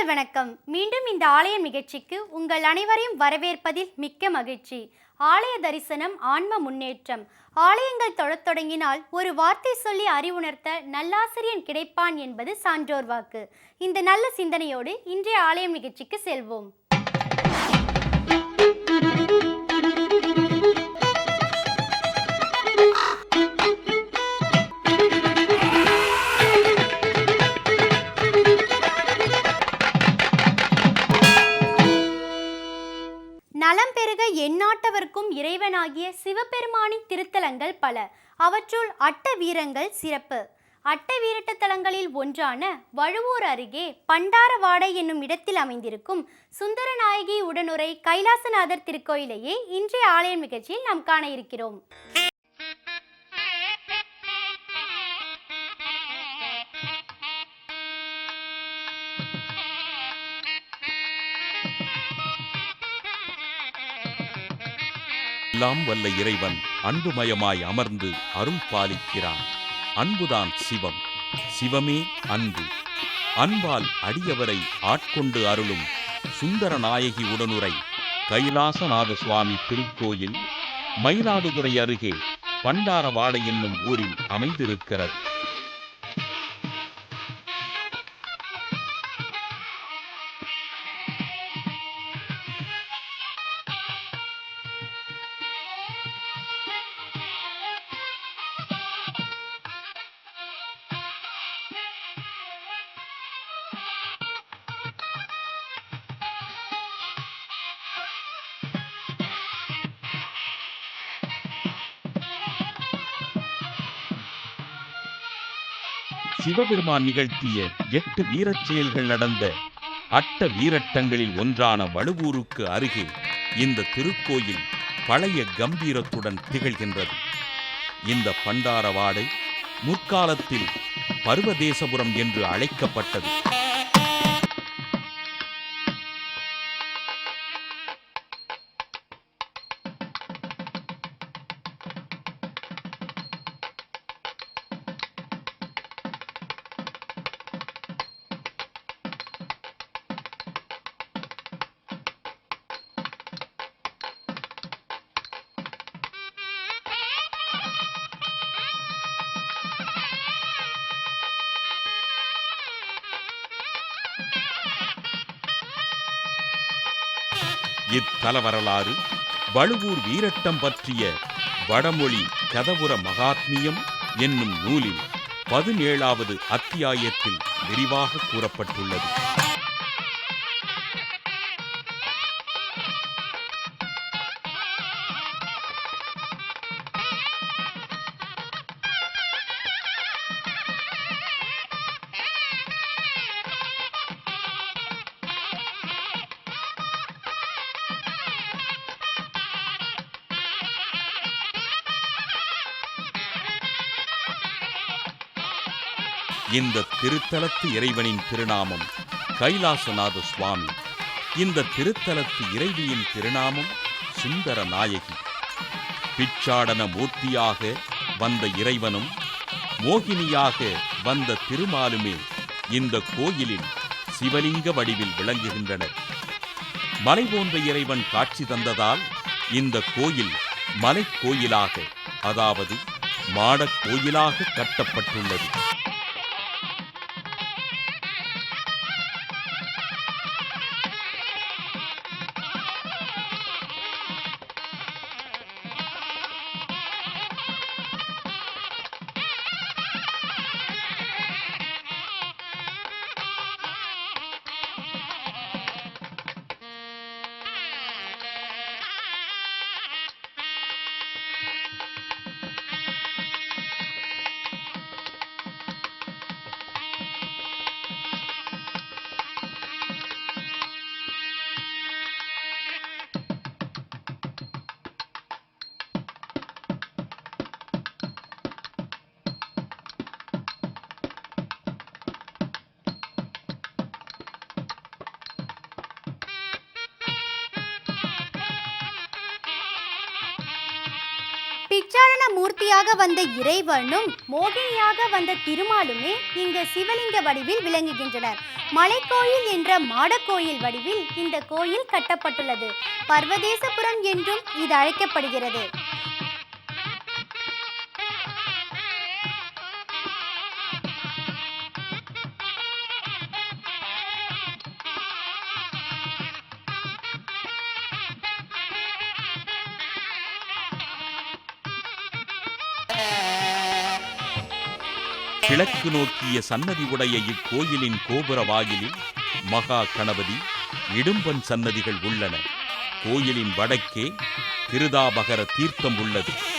நேயர்கள் வணக்கம். மீண்டும் இந்த ஆலய நிகழ்ச்சிக்கு உங்கள் அனைவரையும் வரவேற்பதில் மிக்க மகிழ்ச்சி. ஆலய தரிசனம் ஆன்ம முன்னேற்றம். ஆலயங்கள் தொழத் தொடங்கினால் ஒரு வார்த்தை சொல்லி அறிவுணர்த்த நல்லாசிரியன் கிடைப்பான் என்பது சான்றோர் வாக்கு. இந்த நல்ல சிந்தனையோடு இன்றைய ஆலயம் நிகழ்ச்சிக்கு செல்வோம். இறைவனாகிய சிவபெருமானின் திருத்தலங்கள் பல. அவற்றுள் அட்ட வீரங்கள் சிறப்பு. அட்ட வீரட்ட தலங்களில் ஒன்றான வழுவூர் அருகே பண்டாரவாடை என்னும் இடத்தில் அமைந்திருக்கும் சுந்தரநாயகி உடனுரை கைலாசநாதர் திருக்கோயிலையே இன்றைய ஆலய நிகழ்ச்சியில் நாம் காண இருக்கிறோம். எல்லாம் வல்ல இறைவன் அன்புமயமாய் அமர்ந்து அருள் பாலிக்கிறான். அன்புதான் சிவம். சிவமே அன்பு. அன்பால் அடியவரை ஆட்கொண்டு அருளும் சுந்தர நாயகி உடனுரை கைலாசநாத சுவாமி திருக்கோயில் மயிலாடுதுறை அருகே பண்டாரவாடை என்னும் ஊரில் அமைந்திருக்கிறது. சிவபெருமான் நிகழ்த்திய எட்டு வீரச் செயல்கள் நடந்த அட்ட வீரட்டங்களில் ஒன்றான வடுவூருக்கு அருகே இந்த திருக்கோயில் பழைய கம்பீரத்துடன் திகழ்கின்றது. இந்த பண்டாரவாடை முற்காலத்தில் பர்வதேசபுரம் என்று அழைக்கப்பட்டது. இத்தல வரலாறு வழுவூர் வீரட்டம் பற்றிய வடமொழி கதவுர மகாத்மியம் என்னும் நூலில் பதினேழாவது அத்தியாயத்தில் விரிவாக கூறப்பட்டுள்ளது. இந்த திருத்தலத்து இறைவனின் திருநாமம் கைலாசநாத சுவாமி. இந்த திருத்தலத்து இறைவியின் திருநாமம் சுந்தர நாயகி பிச்சாடன மூர்த்தியாக வந்த இறைவனும் மோகினியாக வந்த திருமாலுமே இந்த கோயிலில் சிவலிங்க வடிவில் விளங்குகின்றனர். மலை போன்ற இறைவன் காட்சி தந்ததால் இந்த கோயில் மலைக்கோயிலாக அதாவது மாடக் கோயிலாக கட்டப்பட்டுள்ளது. பிச்சாரண மூர்த்தியாக வந்த இறைவனும் மோகினியாக வந்த திருமாலுமே இங்கு சிவலிங்க வடிவில் விளங்குகின்றனர். மலைக்கோயில் என்ற மாடக்கோயில் வடிவில் இந்த கோயில் கட்டப்பட்டுள்ளது. பர்வதேசபுரம் என்றும் இது அழைக்கப்படுகிறது. கிழக்கு நோக்கிய சன்னதி உடைய இக்கோயிலின் கோபுர வாயிலில் மகா கணபதி இடும்பன் சன்னதிகள் உள்ளன. கோயிலின் வடக்கே திருதாபகர தீர்த்தம் உள்ளது.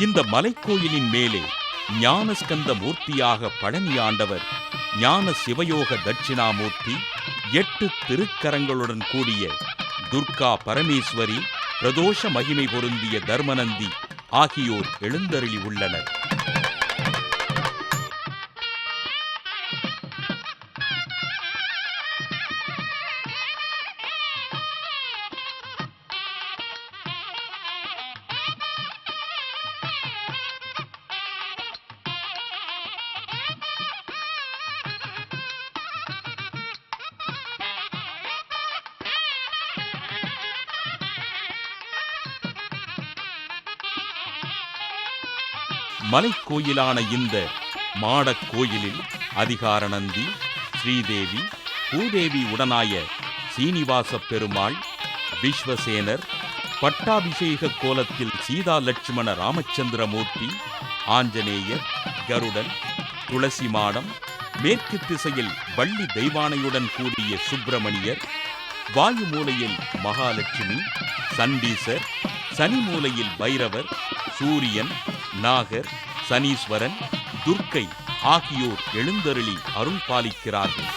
இந்த மலைக்கோயிலின் மேலே ஞானஸ்கந்த மூர்த்தியாக பழனி ஆண்டவர் ஞான சிவயோக தட்சிணாமூர்த்தி எட்டு திருக்கரங்களுடன் கூடிய துர்கா பரமேஸ்வரி பிரதோஷ மகிமை பொருந்திய தர்மநந்தி ஆகியோர் எழுந்தருளி உள்ளனர். மலைக்கோயிலான இந்த மாடக் கோயிலில் அதிகாரநந்தி ஸ்ரீதேவி பூதேவி உடனாய சீனிவாச பெருமாள் விஸ்வசேனர் பட்டாபிஷேக கோலத்தில் சீதா லட்சுமண ராமச்சந்திரமூர்த்தி ஆஞ்சநேயர் கருடன் துளசி மாடம் மேற்கு திசையில் வள்ளி தெய்வானையுடன் கூடிய சுப்பிரமணியர் வாயு மூலையில் மகாலட்சுமி சண்டீசர் சனி மூலையில் பைரவர் சூரியன் நாகர் சனீஸ்வரன் துர்க்கை ஆகியோர் எழுந்தருளி அருள் பாலிக்கிறார்கள்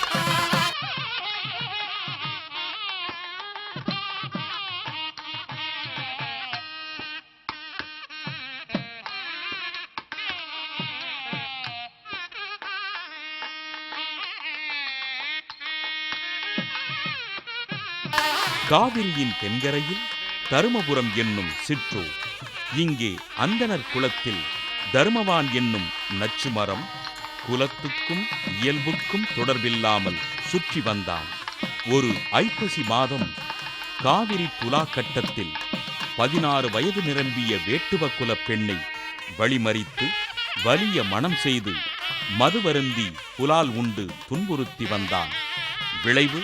காவிரியின் தென்கரையில் தருமபுரம் என்னும் சிற்றூர் இங்கே அந்தணர் குலத்தில் தர்மவான் என்னும் நச்சுமரம் குலத்துக்கும் இயல்புக்கும் தொடர்பில்லாமல் சுற்றி வந்தான். ஒரு ஐப்பசி மாதம் காவிரி துலா கட்டத்தில் பதினாறு வயது நிரம்பிய வேட்டுவ குலப் பெண்ணை வழிமறித்து வலிய மனம் செய்து மது வருந்தி புலால் உண்டு துன்புறுத்தி வந்தான். விளைவு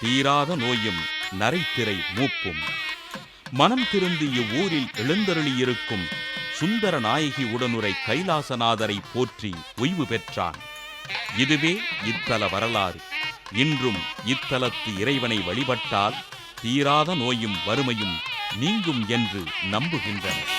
தீராத நோயும் நரைத்திரை மூப்பும். மனம் திருந்திய ஊரில் எழுந்தருளியிருக்கும் சுந்தர நாயகி உடனுரை கைலாசநாதரை போற்றி ஓய்வு பெற்றான். இதுவே இத்தல வரலாறு. இன்றும் இத்தலத்து இறைவனை வழிபட்டால் தீராத நோயும் வறுமையும் நீங்கும் என்று நம்புகின்றனர்.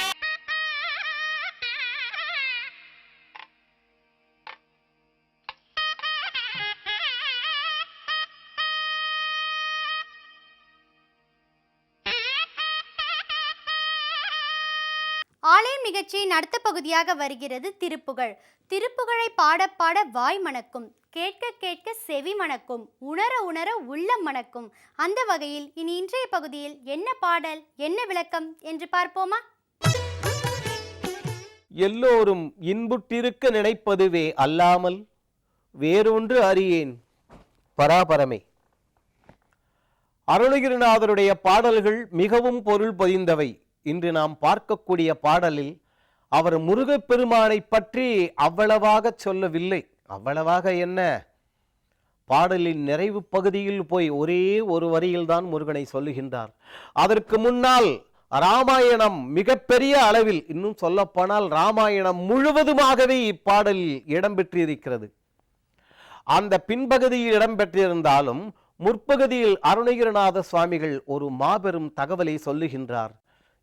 நிகழ்ச்சியின் அடுத்த பகுதியாக வருகிறது திருப்புகழ். திருப்புகழை பாட பாட வாய் மணக்கும் கேட்க கேட்க செவி மணக்கும் உணர உணர உள்ளம் மணக்கும். அந்த வகையில் இனி இன்றைய பகுதியில் என்ன பாடல் என்ன விளக்கம் என்று பார்ப்போமா? எல்லோரும் இன்புற்றிருக்க நினைப்பதுவே அல்லாமல் வேறொன்று அறியேன். பராபரமே. அருணகிரிநாதருடைய பாடல்கள் மிகவும் பொருள் பொதிந்தவை. இன்று நாம் பார்க்கக்கூடிய பாடலில் அவர் முருகப்பெருமானை பற்றி அவ்வளவாக சொல்லவில்லை. அவ்வளவாக என்ன? பாடலின் நிறைவு பகுதியில் போய் ஒரே ஒரு வரியில்தான் முருகனை சொல்லுகின்றார். அதற்கு முன்னால் ராமாயணம் மிகப்பெரிய அளவில் இன்னும் சொல்லப்போனால் ராமாயணம் முழுவதுமாகவே இப்பாடலில் இடம்பெற்றிருக்கிறது. அந்த பின்பகுதியில் இடம்பெற்றிருந்தாலும் முற்பகுதியில் அருணகிரிநாத சுவாமிகள் ஒரு மாபெரும் தகவலை சொல்லுகின்றார்.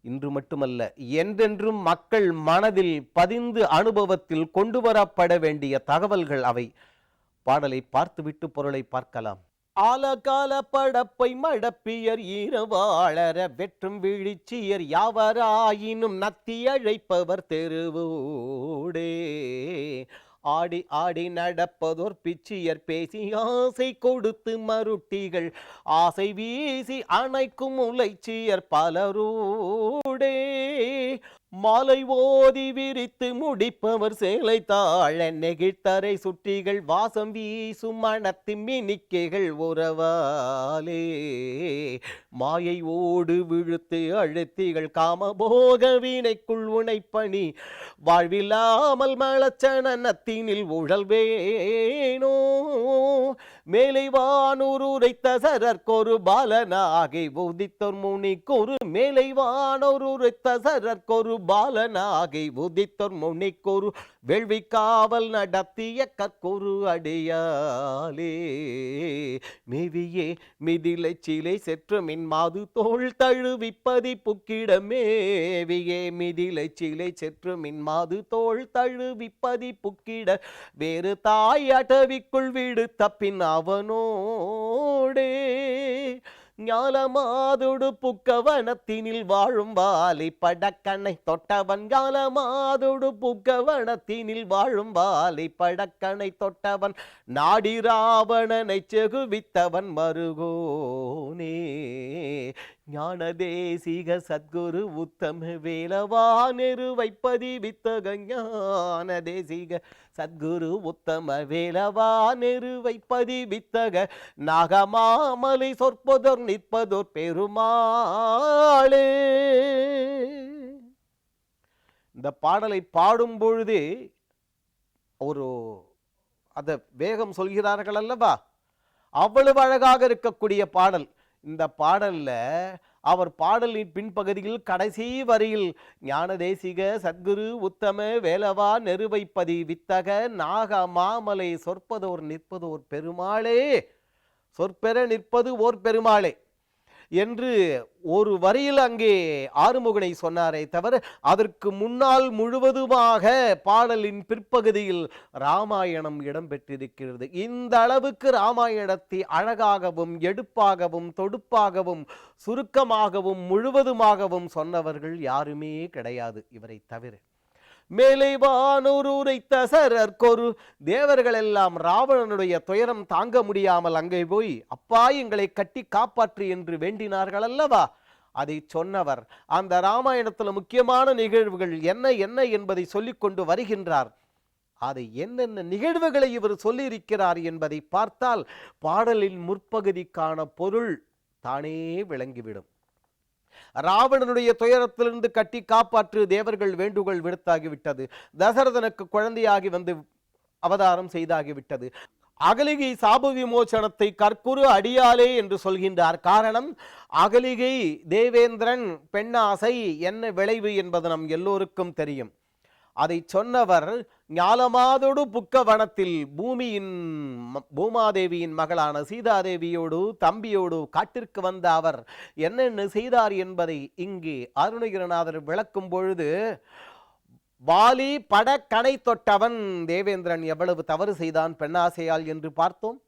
இன்று மட்டுமல்ல என்றென்றும் மக்கள் மனதில் பதிந்து அனுபவத்தில் கொண்டு வரப்பட வேண்டிய தகவல்கள் அவை. பாடலை பார்த்துவிட்டு பொருளை பார்க்கலாம். ஆலகால படப்பை மடப்பியர் ஈரவாளர வெற்றும் வீழ்ச்சியர் யாவராயினும் நத்தி அழைப்பவர் தெருவோடே. ஆடி ஆடி நடப்பதோர் பிச்சியர் பேசி ஆசை கொடுத்து மருட்டிகள். ஆசை வீசி அணைக்கும் உலைச்சியர் பலரோடே. மாலை ஓதி விரித்து முடிப்பவர் சேலை தாழ நெகிழ்த்தரை சுட்டிகள் வாசம் வீசும் மனத்து மினிக்கைகள் உறவாலே. மாயை ஓடு விழுத்து அழுத்திகள் காமபோக வீணைக்குள் உனைப்பணி வாழ்வில்லாமல் மலச்சனத்தினில் உழல் வேணோ மேலை வானூருரைத்த சரற்கொரு பாலனாகை உதித்தோர் முனிக்கொரு மேலை வானூருரைத்த சரற்கொரு பாலனாகி உதித்தொர் முனிக்கொரு வேள்வி காவல் நடத்திய கற்கொரு அடியாலே மேவியே மிதிலை சிலை செற்று மின் மாது தோள் தழுவிப்பதி புக்கிடமேவியே மிதிலை சிலை செற்று மின் மாது தோல் தழுவிப்பதி புக்கிட வேறு தாய் அடவிக்குள் வீடு தப்பின் அவனோடே. ஞாலமாதுடு புக்கவனத்தினில் வாழும் வாலி படக்கண்ணை தொட்டவன் ஞாலமாதுடு புக்கவனத்தினில் வாழும் வாலி படக்கண்ணை தொட்டவன் நாடி ராவணனை செகுவித்தவன் மருகோனே. ஞான தேசிக சத்குரு உத்தம வேலவா நெருவை பதிவித்தக ஞான தேசிக சத்குரு உத்தம வேலவா நெருவை பதிவித்தக நாகமாமலை சொற்பதோர் நிற்பதோர் பெருமாளே. இந்த பாடலை பாடும் பொழுது ஒரு அதை வேகம் சொல்கிறார்கள் அல்லவா? அவ்வளவு அழகாக இருக்கக்கூடிய பாடல். இந்த பாடலில் அவர் பாடலின் பின்பகுதியில் கடைசி வரியில் ஞான தேசிக சத்குரு உத்தம வேலவா நெருவைப்பதி வித்தக நாக மாமலை சொற்பதோர் நிற்பதோர் பெருமாளே சொற்பெற நிற்பது ஓர் பெருமாளே. என்று ஒரு வரியில் அங்கே ஆறுமுகனை சொன்னாரே தவிர அதற்கு முன்னால் முழுவதுமாக பாடலின் பிற்பகுதியில் ராமாயணம் இடம்பெற்றிருக்கிறது. இந்த அளவுக்கு ராமாயணத்தை அழகாகவும் எடுப்பாகவும் தொடுப்பாகவும் சுருக்கமாகவும் முழுவதுமாகவும் சொன்னவர்கள் யாருமே கிடையாது இவரை தவிர. மேலை வானூர் உரைத்த சரற்கொரு தேவர்கள் எல்லாம் ராவணனுடைய துயரம் தாங்க முடியாமல் அங்கே போய் அப்பா எங்களை கட்டி காப்பாற்று என்று வேண்டினார்கள் அல்லவா அதை சொன்னவர் அந்த ராமாயணத்துல முக்கியமான நிகழ்வுகள் என்ன என்ன என்பதை சொல்லிக்கொண்டு வருகின்றார். அதை என்னென்ன நிகழ்வுகளை இவர் சொல்லியிருக்கிறார் என்பதை பார்த்தால் பாடலின் முற்பகுதிக்கான பொருள் தானே விளங்கிவிடும். ராவணனுடைய துயரத்திலிருந்து கட்டி காப்பாற்று தேவர்கள் வேண்டுகோள் விடுத்தாகிவிட்டது. தசரதனுக்கு குழந்தையாகி வந்து அவதாரம் செய்தாகிவிட்டது. அகலிகை சாப விமோச்சனத்தை கற்குரு அடியாலே என்று சொல்கின்றார். காரணம் அகலிகை தேவேந்திரன் பெண்ணாசை என்ன விளைவு என்பது நம் எல்லோருக்கும் தெரியும். அதை சொன்னவர் ஞாலமாதோடு புக்க வனத்தில் பூமியின் ம- பூமாதேவியின் மகளான சீதாதேவியோடு தம்பியோடு காட்டிற்கு வந்த அவர் என்னென்ன செய்தார் என்பதை இங்கே அருணகிரநாதர் விளக்கும் பொழுது வாலி படக்கணை தொட்டவன் தேவேந்திரன் எவ்வளவு தவறு செய்தான் பெண்ணாசையால்? என்று பார்த்தோம்.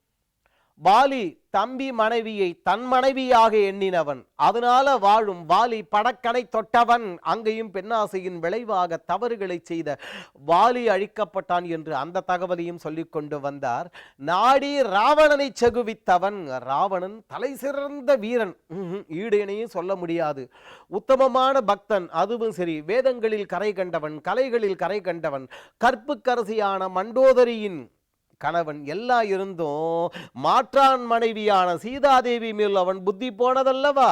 வாலி தம்பி மனைவியை தன் மனைவியாக எண்ணினவன். அதனால வாழும் வாலி படக்கனை தொட்டவன். அங்கேயும் பெண்ணாசையின் விளைவாக தவறுகளை செய்த வாலி அழிக்கப்பட்டான் என்று அந்த தகவலையும் சொல்லிக் கொண்டு வந்தார். நாடி ராவணனை செகுவித்தவன். ராவணன் தலை சிறந்த வீரன். ம்ஹும், ஈடு இணையும் சொல்ல முடியாது. உத்தமமான பக்தன். அதுவும் சரி. வேதங்களில் கரை கண்டவன் கலைகளில் கரை கண்டவன். கற்புக்கரசியான மண்டோதரியின் கணவன் எல்லாம் இருந்தும் மாற்றான் மனைவியான சீதாதேவி மேல் அவன் புத்தி போனதல்லவா?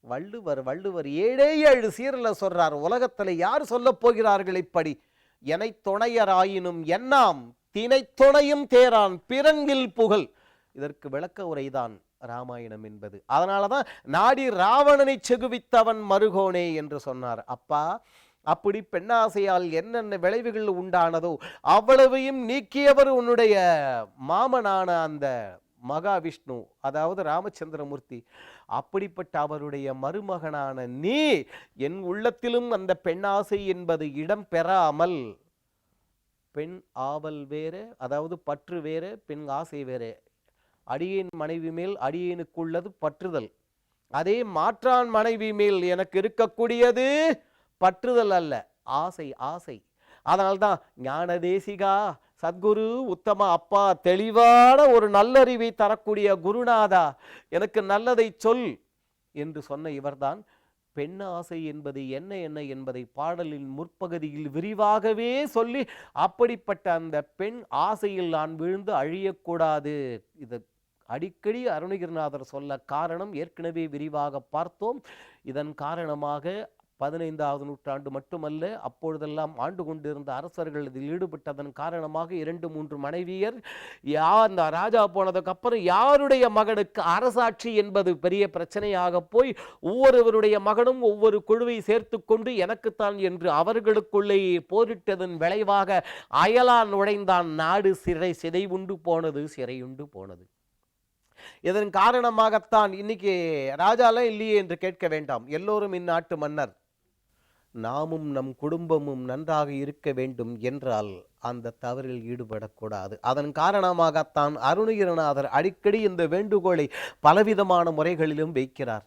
வள்ளுவர் வள்ளுவர் ஏழே ஏழு சீரில் சொல்றார் உலகத்துல யார் சொல்லப் போகிறார்கள் இப்படி? எனை துணையராயினும் என்னாம் தினை துணையும் தேரான் பிறங்கில் புகழ். இதற்கு விளக்க உரைதான் ராமாயணம் என்பது. அதனாலதான் நாடி ராவணனை செகுவித்தவன் மருகோனே என்று சொன்னார். அப்பா அப்படி பெண்ணாசையால் என்னென்ன விளைவுகள் உண்டானதோ அவ்வளவையும் நீக்கியவர் உன்னுடைய மாமனான அந்த மகாவிஷ்ணு அதாவது ராமச்சந்திரமூர்த்தி. அப்படிப்பட்ட அவருடைய மருமகனான நீ என் உள்ளத்திலும் அந்த பெண்ணாசை என்பது இடம் பெறாமல் பெண் ஆவல் வேறு அதாவது பற்று வேறு பெண் ஆசை வேறு. அடியேன் மனைவி மேல் அடியேனுக்குள்ளது பற்றுதல். அதே மாற்றான் மனைவி மேல் எனக்கு இருக்கக்கூடியது பற்றுதல் அல்ல ஆசை ஆசை. அதனால்தான் ஞான தேசிகா சத்குரு உத்தம அப்பா தெளிவான ஒரு நல்லறிவை தரக்கூடிய குருநாதா எனக்கு நல்லதை சொல் என்று சொன்ன இவர்தான். பெண் ஆசை என்பது என்ன என்ன என்பதை பாடலின் முற்பகுதியில் விரிவாகவே சொல்லி அப்படிப்பட்ட அந்த பெண் ஆசையில் நான் விழுந்து அழியக்கூடாது. இது அடிக்கடி அருணகிரிநாதர் சொல்ல காரணம் ஏற்கனவே விரிவாக பார்த்தோம். இதன் காரணமாக பதினைந்தாவது நூற்றாண்டு மட்டுமல்ல அப்பொழுதெல்லாம் ஆண்டு கொண்டிருந்த அரசர்கள் இதில் ஈடுபட்டதன் காரணமாக இரண்டு மூன்று மனைவியர் யார் அந்த ராஜா போனதுக்கு அப்புறம் யாருடைய மகனுக்கு அரசாட்சி என்பது பெரிய பிரச்சனையாக போய் ஒவ்வொருவருடைய மகனும் ஒவ்வொரு குழுவை சேர்த்து கொண்டு எனக்குத்தான் என்று அவர்களுக்குள்ளேயே போரிட்டதன் விளைவாக அயலான் நுழைந்தான் நாடு சிறை சிதைவுண்டு போனது சிறையுண்டு போனது. இதன் காரணமாகத்தான் இன்னைக்கு ராஜாலாம் இல்லையே என்று கேட்க வேண்டாம். எல்லோரும் இந்நாட்டு மன்னர். நாமும் நம் குடும்பமும் நன்றாக இருக்க வேண்டும் என்றால் அந்த தவறில் ஈடுபடக்கூடாது. அதன் காரணமாகத்தான் அருணகிரநாதர் அடிக்கடி இந்த வேண்டுகோளை பலவிதமான முறைகளிலும் வைக்கிறார்.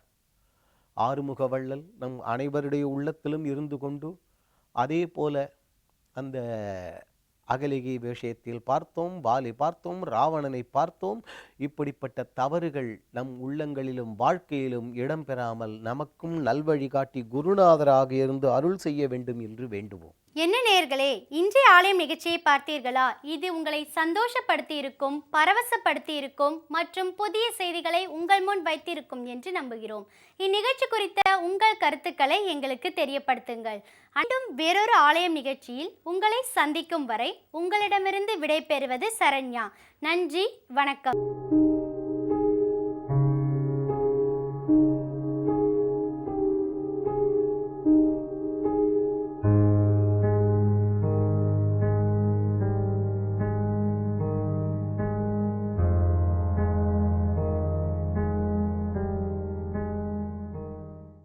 ஆறுமுக வள்ளல் நம் அனைவருடைய உள்ளத்திலும் இருந்து கொண்டு அதே போல அந்த அகலிகை விஷயத்தில் பார்த்தோம் பாலி பார்த்தோம் ராவணனை பார்த்தோம். இப்படிப்பட்ட தவறுகள் நம் உள்ளங்களிலும் வாழ்க்கையிலும் இடம்பெறாமல் நமக்கும் நல்வழி காட்டி குருநாதராக இருந்து அருள் செய்ய வேண்டும் என்று வேண்டுவோம். என்ன நேர்களே இன்றைய ஆலயம் நிகழ்ச்சியை பார்த்தீர்களா? இது உங்களை சந்தோஷப்படுத்தி இருக்கும் பரவசப்படுத்தி இருக்கும் மற்றும் புதிய செய்திகளை உங்கள் முன் வைத்திருக்கும் என்று நம்புகிறோம். இந்நிகழ்ச்சி குறித்த உங்கள் கருத்துக்களை எங்களுக்கு தெரியப்படுத்துங்கள். அண்டும் வேறொரு ஆலயம் நிகழ்ச்சியில் உங்களை சந்திக்கும் வரை உங்களிடமிருந்து விடைபெறுவது சரண்யா. நன்றி வணக்கம்.